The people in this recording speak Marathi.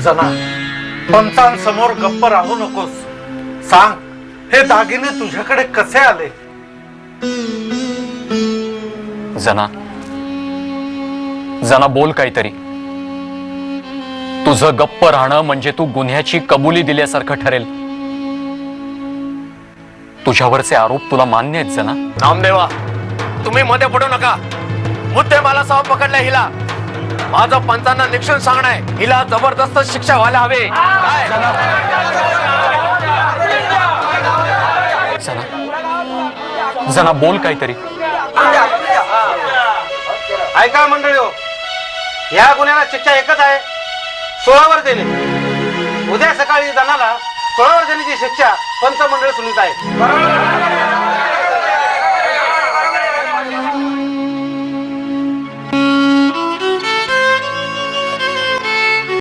जना पंचांसमोर गप्प राहू नकोस. सांग हे दागिने तुझ्याकडे कसे आले? जना जना बोल काहीतरी. तुझं गप्प राहणं म्हणजे तू गुन्ह्याची कबुली दिल्यासारखं ठरेल. तुझ्यावरचे आरोप तुला मान्य आहेत जना. नामदेवा तुम्ही मध्ये पडू नका. मुद्दे मला सह पकडला हिला. माझं पंचांना निक्षून सांगणं आहे हिला जबरदस्त शिक्षा व्हायला हवी. काय? जना जना बोल काहीतरी. ऐका मंडळी हो या गुन्ह्याला शिक्षा एकच आहे सोळा वर्षांनी उद्या सकाळी जणाला सोळा वर्षांची शिक्षा पंचमंडळ सुनीत आहे.